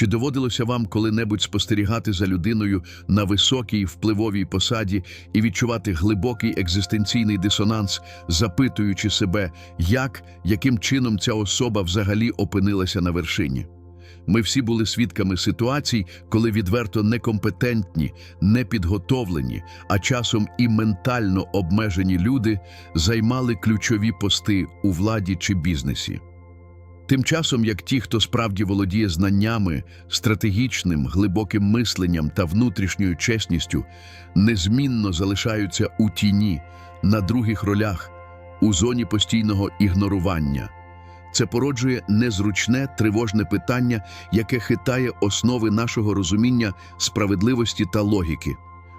Чи доводилося вам коли-небудь спостерігати за людиною на високій впливовій посаді і відчувати глибокий екзистенційний дисонанс, запитуючи себе, як, яким чином ця особа взагалі опинилася на вершині? Ми всі були свідками ситуацій, коли відверто некомпетентні, непідготовлені, а часом і ментально обмежені люди займали ключові пости у владі чи бізнесі. Тим часом, як ті, хто справді володіє знаннями, стратегічним, глибоким мисленням та внутрішньою чесністю, незмінно залишаються у тіні, на других ролях, у зоні постійного ігнорування. Це породжує незручне, тривожне питання, яке хитає основи нашого розуміння справедливості та логіки.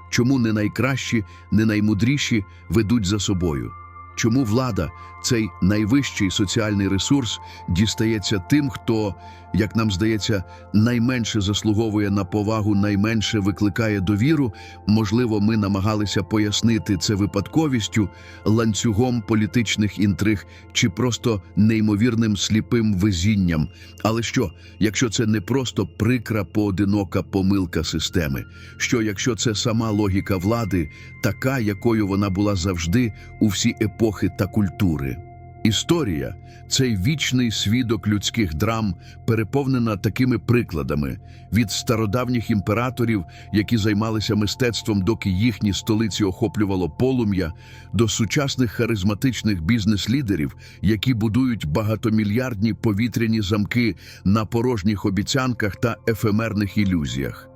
Чому не найкращі, не наймудріші ведуть за собою? Чому влада, цей найвищий соціальний ресурс, дістається тим, хто, як нам здається, найменше заслуговує на повагу, найменше викликає довіру? Можливо, ми намагалися пояснити це випадковістю, ланцюгом політичних інтриг чи просто неймовірним сліпим везінням. Але що, якщо це не просто прикра поодинока помилка системи? Що якщо це сама логіка влади, така, якою вона була завжди у всі епохи та культури? Історія, цей вічний свідок людських драм, переповнена такими прикладами від стародавніх імператорів, які займалися мистецтвом, доки їхні столиці охоплювало полум'я, до сучасних харизматичних бізнес-лідерів, які будують багатомільярдні повітряні замки на порожніх обіцянках та ефемерних ілюзіях.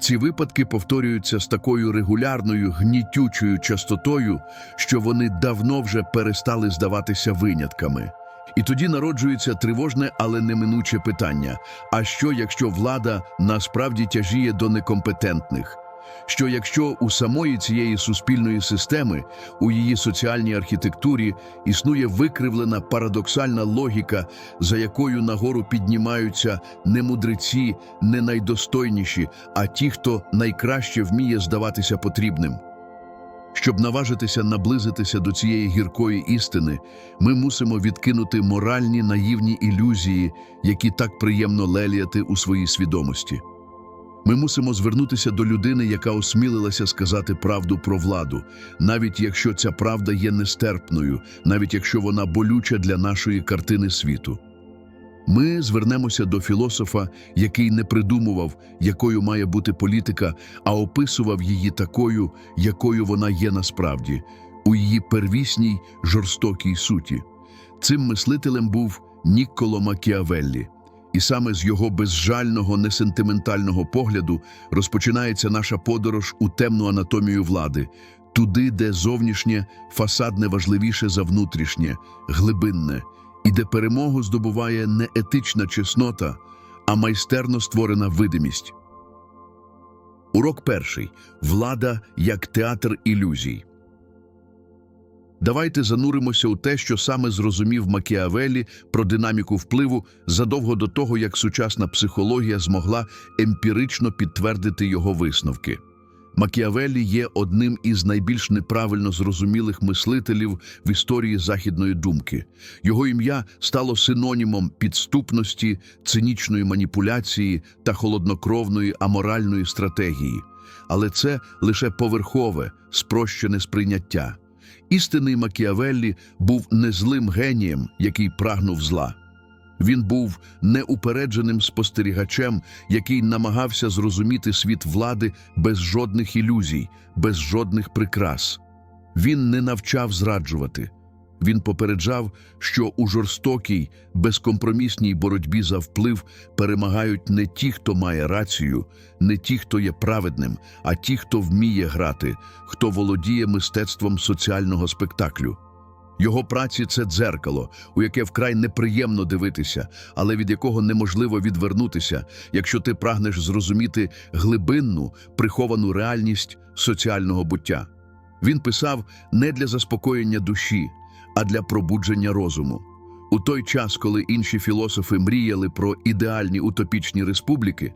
Ці випадки повторюються з такою регулярною гнітючою частотою, що вони давно вже перестали здаватися винятками. І тоді народжується тривожне, але неминуче питання: а що, якщо влада насправді тяжіє до некомпетентних? Що якщо у самої цієї суспільної системи, у її соціальній архітектурі існує викривлена парадоксальна логіка, за якою нагору піднімаються не мудреці, не найдостойніші, а ті, хто найкраще вміє здаватися потрібним? Щоб наважитися наблизитися до цієї гіркої істини, ми мусимо відкинути моральні наївні ілюзії, які так приємно леліяти у своїй свідомості. Ми мусимо звернутися до людини, яка осмілилася сказати правду про владу, навіть якщо ця правда є нестерпною, навіть якщо вона болюча для нашої картини світу. Ми звернемося до філософа, який не придумував, якою має бути політика, а описував її такою, якою вона є насправді, у її первісній жорстокій суті. Цим мислителем був Нікколо Макіавеллі. І саме з його безжального, несентиментального погляду розпочинається наша подорож у темну анатомію влади, туди, де зовнішнє фасадне важливіше за внутрішнє, глибинне, і де перемогу здобуває не етична чеснота, а майстерно створена видимість. Урок перший. Влада як театр ілюзій. Давайте зануримося у те, що саме зрозумів Макіавеллі про динаміку впливу задовго до того, як сучасна психологія змогла емпірично підтвердити його висновки. Макіавеллі є одним із найбільш неправильно зрозумілих мислителів в історії західної думки. Його ім'я стало синонімом підступності, цинічної маніпуляції та холоднокровної аморальної стратегії. Але це лише поверхове, спрощене сприйняття. Істинний Макіавеллі був не злим генієм, який прагнув зла. Він був неупередженим спостерігачем, який намагався зрозуміти світ влади без жодних ілюзій, без жодних прикрас. Він не навчав зраджувати. Він попереджав, що у жорстокій, безкомпромісній боротьбі за вплив перемагають не ті, хто має рацію, не ті, хто є праведним, а ті, хто вміє грати, хто володіє мистецтвом соціального спектаклю. Його праці це дзеркало, у яке вкрай неприємно дивитися, але від якого неможливо відвернутися, якщо ти прагнеш зрозуміти глибинну, приховану реальність соціального буття. Він писав не для заспокоєння душі, а для пробудження розуму. У той час, коли інші філософи мріяли про ідеальні утопічні республіки,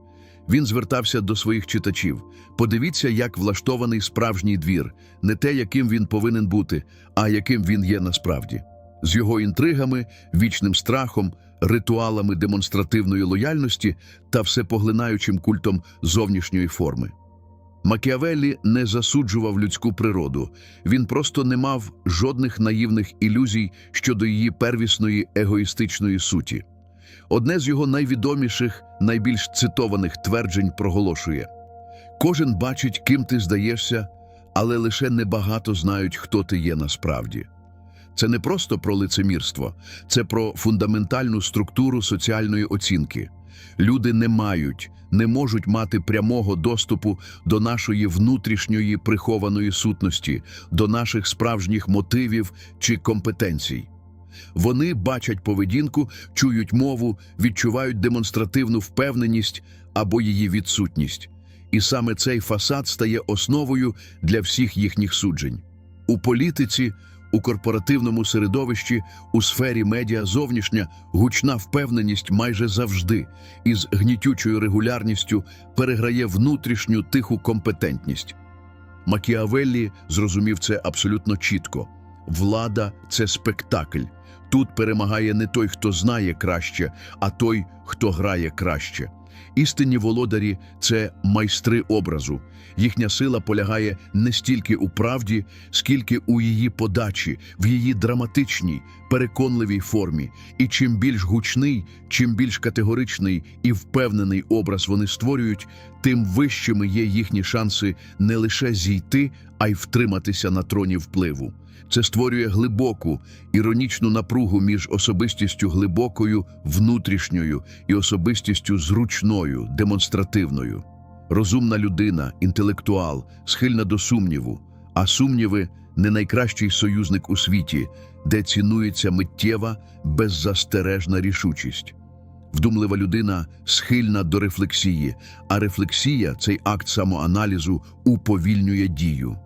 він звертався до своїх читачів. Подивіться, як влаштований справжній двір, не те, яким він повинен бути, а яким він є насправді. З його інтригами, вічним страхом, ритуалами демонстративної лояльності та всепоглинаючим культом зовнішньої форми. Макіавеллі не засуджував людську природу, він просто не мав жодних наївних ілюзій щодо її первісної егоїстичної суті. Одне з його найвідоміших, найбільш цитованих тверджень проголошує: кожен бачить, ким ти здаєшся, але лише небагато знають, хто ти є насправді. Це не просто про лицемірство, це про фундаментальну структуру соціальної оцінки. Люди не мають, не можуть мати прямого доступу до нашої внутрішньої прихованої сутності, до наших справжніх мотивів чи компетенцій. Вони бачать поведінку, чують мову, відчувають демонстративну впевненість або її відсутність. І саме цей фасад стає основою для всіх їхніх суджень. У політиці, у корпоративному середовищі, у сфері медіа зовнішня гучна впевненість майже завжди із гнітючою регулярністю переграє внутрішню тиху компетентність. Макіавеллі зрозумів це абсолютно чітко. Влада це спектакль. Тут перемагає не той, хто знає краще, а той, хто грає краще. Істинні володарі це майстри образу. Їхня сила полягає не стільки у правді, скільки у її подачі, в її драматичній, переконливій формі. І чим більш гучний, чим більш категоричний і впевнений образ вони створюють, тим вищими є їхні шанси не лише зійти, а й втриматися на троні впливу. Це створює глибоку, іронічну напругу між особистістю глибокою, внутрішньою і особистістю зручною, демонстративною. Розумна людина, інтелектуал, схильна до сумніву, а сумніви не найкращий союзник у світі, де цінується миттєва, беззастережна рішучість. Вдумлива людина схильна до рефлексії, а рефлексія, цей акт самоаналізу, уповільнює дію.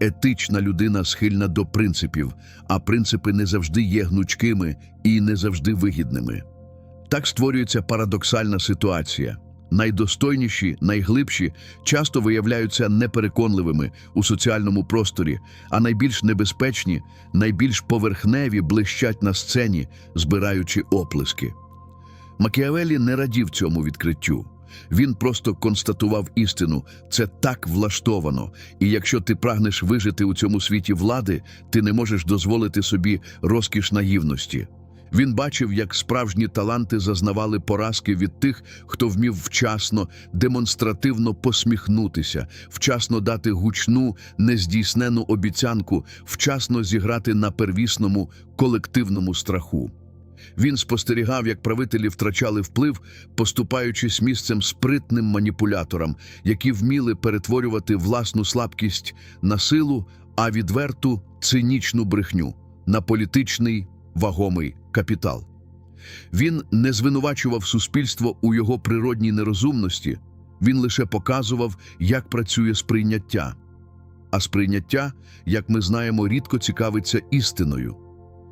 Етична людина схильна до принципів, а принципи не завжди є гнучкими і не завжди вигідними. Так створюється парадоксальна ситуація. Найдостойніші, найглибші часто виявляються непереконливими у соціальному просторі, а найбільш небезпечні, найбільш поверхневі блищать на сцені, збираючи оплески. Макіавелі не радів цьому відкриттю. Він просто констатував істину це так влаштовано, і якщо ти прагнеш вижити у цьому світі влади, ти не можеш дозволити собі розкіш наївності. Він бачив, як справжні таланти зазнавали поразки від тих, хто вмів вчасно, демонстративно посміхнутися, вчасно дати гучну, нездійснену обіцянку, вчасно зіграти на первісному колективному страху. Він спостерігав, як правителі втрачали вплив, поступаючись місцем спритним маніпуляторам, які вміли перетворювати власну слабкість на силу, а відверту цинічну брехню на політичний вагомий капітал. Він не звинувачував суспільство у його природній нерозумності, він лише показував, як працює сприйняття. А сприйняття, як ми знаємо, рідко цікавиться істиною.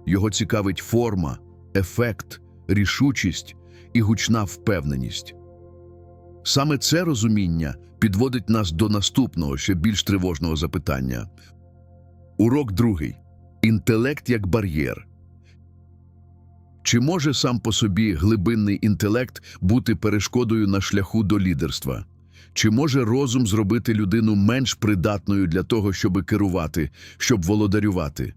Його цікавить форма, ефект, рішучість і гучна впевненість. Саме це розуміння підводить нас до наступного, ще більш тривожного запитання. Урок другий. Інтелект як бар'єр. Чи може сам по собі глибинний інтелект бути перешкодою на шляху до лідерства? Чи може розум зробити людину менш придатною для того, щоб керувати, щоб володарювати?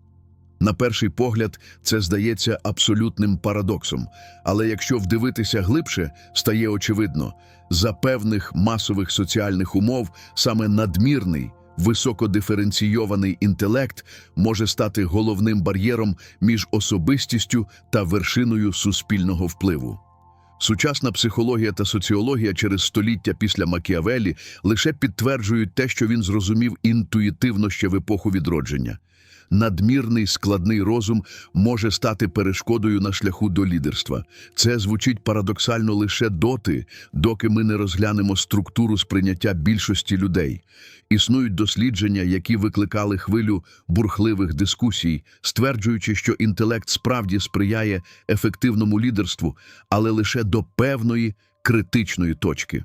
На перший погляд, це здається абсолютним парадоксом, але якщо вдивитися глибше, стає очевидно, за певних масових соціальних умов саме надмірний, високодиференційований інтелект може стати головним бар'єром між особистістю та вершиною суспільного впливу. Сучасна психологія та соціологія через століття після Макіавелі лише підтверджують те, що він зрозумів інтуїтивно ще в епоху відродження. Надмірний складний розум може стати перешкодою на шляху до лідерства. Це звучить парадоксально лише доти, доки ми не розглянемо структуру сприйняття більшості людей. Існують дослідження, які викликали хвилю бурхливих дискусій, стверджуючи, що інтелект справді сприяє ефективному лідерству, але лише до певної критичної точки.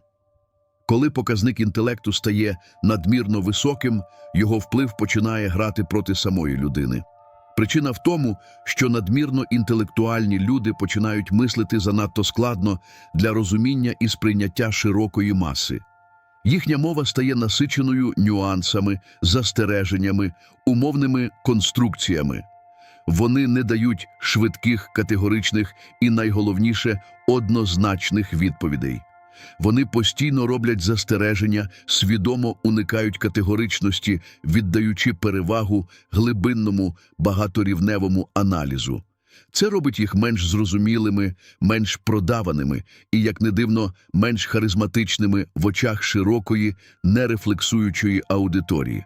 Коли показник інтелекту стає надмірно високим, його вплив починає грати проти самої людини. Причина в тому, що надмірно інтелектуальні люди починають мислити занадто складно для розуміння і сприйняття широкої маси. Їхня мова стає насиченою нюансами, застереженнями, умовними конструкціями. Вони не дають швидких, категоричних і, найголовніше, однозначних відповідей. Вони постійно роблять застереження, свідомо уникають категоричності, віддаючи перевагу глибинному багаторівневому аналізу. Це робить їх менш зрозумілими, менш продаваними і, як не дивно, менш харизматичними в очах широкої, нерефлексуючої аудиторії.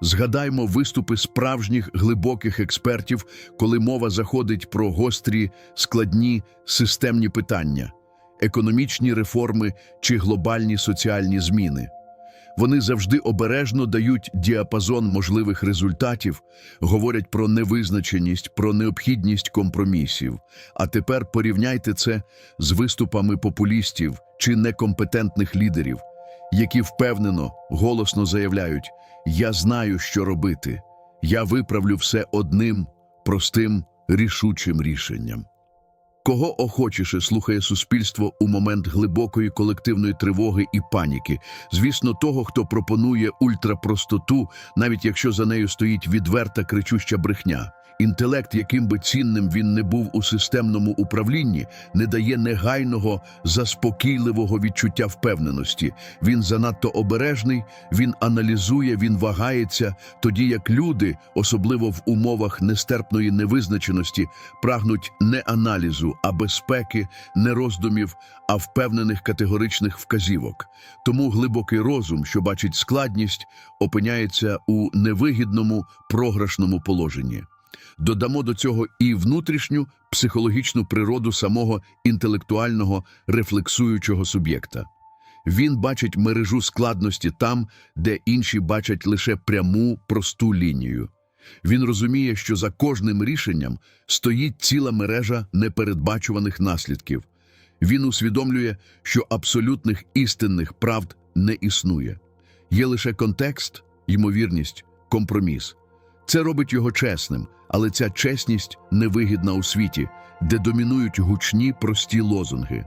Згадаймо виступи справжніх глибоких експертів, коли мова заходить про гострі, складні, системні питання, економічні реформи чи глобальні соціальні зміни. Вони завжди обережно дають діапазон можливих результатів, говорять про невизначеність, про необхідність компромісів. А тепер порівняйте це з виступами популістів чи некомпетентних лідерів, які впевнено, голосно заявляють: Я знаю, що робити, я виправлю все одним простим рішучим рішенням. Кого охочіше слухає суспільство у момент глибокої колективної тривоги і паніки? Звісно, того, хто пропонує ультрапростоту, навіть якщо за нею стоїть відверта кричуща брехня. Інтелект, яким би цінним він не був у системному управлінні, не дає негайного, заспокійливого відчуття впевненості. Він занадто обережний, він аналізує, він вагається, тоді як люди, особливо в умовах нестерпної невизначеності, прагнуть не аналізу, а безпеки, не роздумів, а впевнених категоричних вказівок. Тому глибокий розум, що бачить складність, опиняється у невигідному програшному положенні. Додамо до цього і внутрішню психологічну природу самого інтелектуального рефлексуючого суб'єкта. Він бачить мережу складності там, де інші бачать лише пряму, просту лінію. Він розуміє, що за кожним рішенням стоїть ціла мережа непередбачуваних наслідків. Він усвідомлює, що абсолютних істинних правд не існує. Є лише контекст, ймовірність, компроміс. Це робить його чесним, але ця чесність невигідна у світі, де домінують гучні прості лозунги.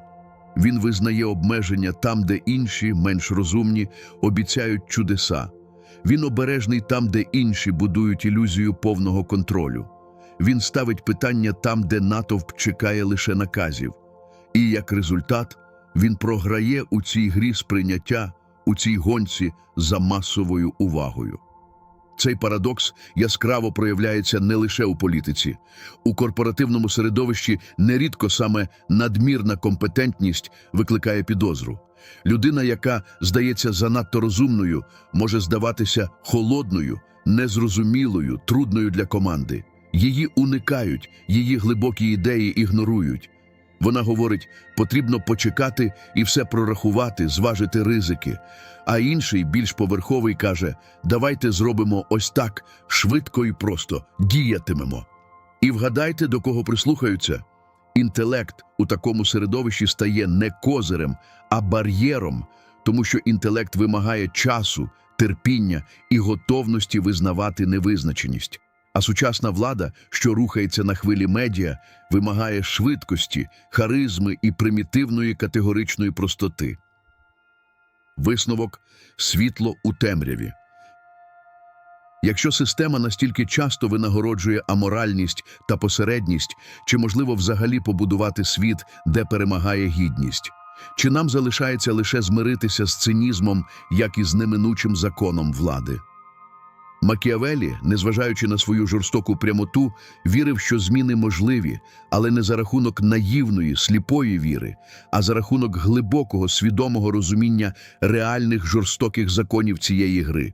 Він визнає обмеження там, де інші, менш розумні, обіцяють чудеса. Він обережний там, де інші будують ілюзію повного контролю. Він ставить питання там, де натовп чекає лише наказів. І як результат, він програє у цій грі сприйняття, у цій гонці за масовою увагою. Цей парадокс яскраво проявляється не лише у політиці. У корпоративному середовищі нерідко саме надмірна компетентність викликає підозру. Людина, яка здається занадто розумною, може здаватися холодною, незрозумілою, трудною для команди. Її уникають, її глибокі ідеї ігнорують. Вона говорить, потрібно почекати і все прорахувати, зважити ризики. А інший, більш поверховий, каже: давайте зробимо ось так, швидко і просто діятимемо. І вгадайте, до кого прислухаються. Інтелект у такому середовищі стає не козирем, а бар'єром, тому що інтелект вимагає часу, терпіння і готовності визнавати невизначеність. А сучасна влада, що рухається на хвилі медіа, вимагає швидкості, харизми і примітивної категоричної простоти. Висновок світло у темряві. Якщо система настільки часто винагороджує аморальність та посередність, чи можливо взагалі побудувати світ, де перемагає гідність? Чи нам залишається лише змиритися з цинізмом, як і з неминучим законом влади? Макіавелі, незважаючи на свою жорстоку прямоту, вірив, що зміни можливі, але не за рахунок наївної, сліпої віри, а за рахунок глибокого, свідомого розуміння реальних жорстоких законів цієї гри.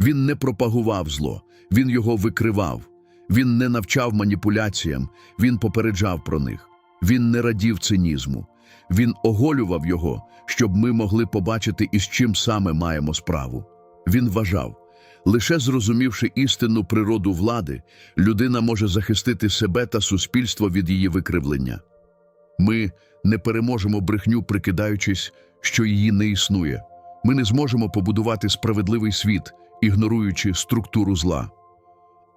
Він не пропагував зло, він його викривав. Він не навчав маніпуляціям, він попереджав про них. Він не радів цинізму. Він оголював його, щоб ми могли побачити, із чим саме маємо справу. Він вважав, лише зрозумівши істинну природу влади, людина може захистити себе та суспільство від її викривлення. Ми не переможемо брехню, прикидаючись, що її не існує. Ми не зможемо побудувати справедливий світ, ігноруючи структуру зла.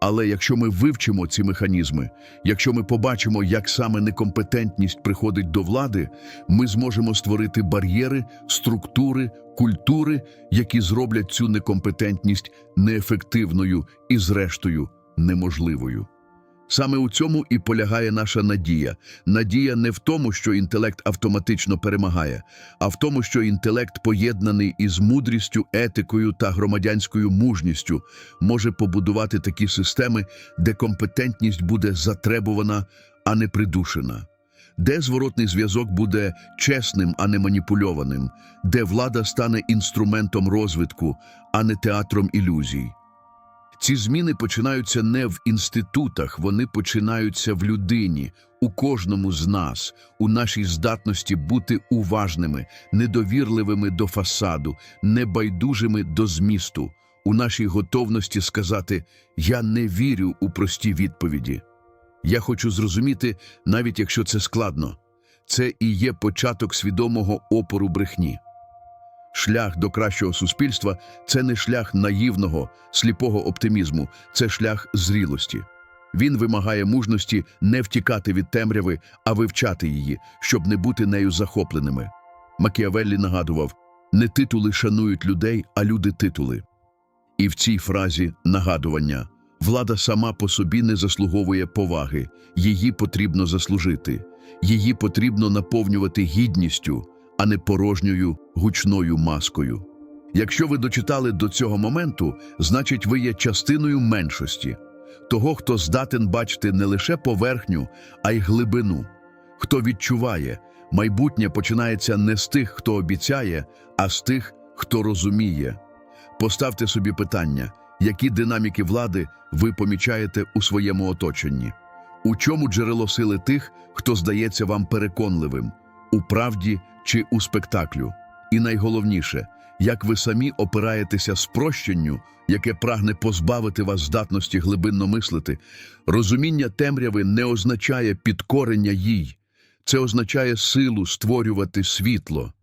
Але якщо ми вивчимо ці механізми, якщо ми побачимо, як саме некомпетентність приходить до влади, ми зможемо створити бар'єри, структури, культури, які зроблять цю некомпетентність неефективною і, зрештою, неможливою. Саме у цьому і полягає наша надія. Надія не в тому, що інтелект автоматично перемагає, а в тому, що інтелект, поєднаний із мудрістю, етикою та громадянською мужністю, може побудувати такі системи, де компетентність буде затребувана, а не придушена. Де зворотний зв'язок буде чесним, а не маніпульованим, де влада стане інструментом розвитку, а не театром ілюзій. Ці зміни починаються не в інститутах, вони починаються в людині, у кожному з нас, у нашій здатності бути уважними, недовірливими до фасаду, небайдужими до змісту, у нашій готовності сказати Я не вірю у прості відповіді. Я хочу зрозуміти, навіть якщо це складно. Це і є початок свідомого опору брехні. Шлях до кращого суспільства це не шлях наївного, сліпого оптимізму, це шлях зрілості. Він вимагає мужності не втікати від темряви, а вивчати її, щоб не бути нею захопленими. Макіавеллі нагадував: не титули шанують людей, а люди титули. І в цій фразі нагадування влада сама по собі не заслуговує поваги, її потрібно заслужити, її потрібно наповнювати гідністю, а не порожньою гучною маскою. Якщо ви дочитали до цього моменту, значить ви є частиною меншості, того, хто здатен бачити не лише поверхню, а й глибину, хто відчуває, майбутнє починається не з тих, хто обіцяє, а з тих, хто розуміє. Поставте собі питання, які динаміки влади ви помічаєте у своєму оточенні? У чому джерело сили тих, хто здається вам переконливим, у правді чи у спектаклю? І найголовніше, як ви самі опираєтеся спрощенню, яке прагне позбавити вас здатності глибинно мислити, розуміння темряви не означає підкорення їй, це означає силу створювати світло.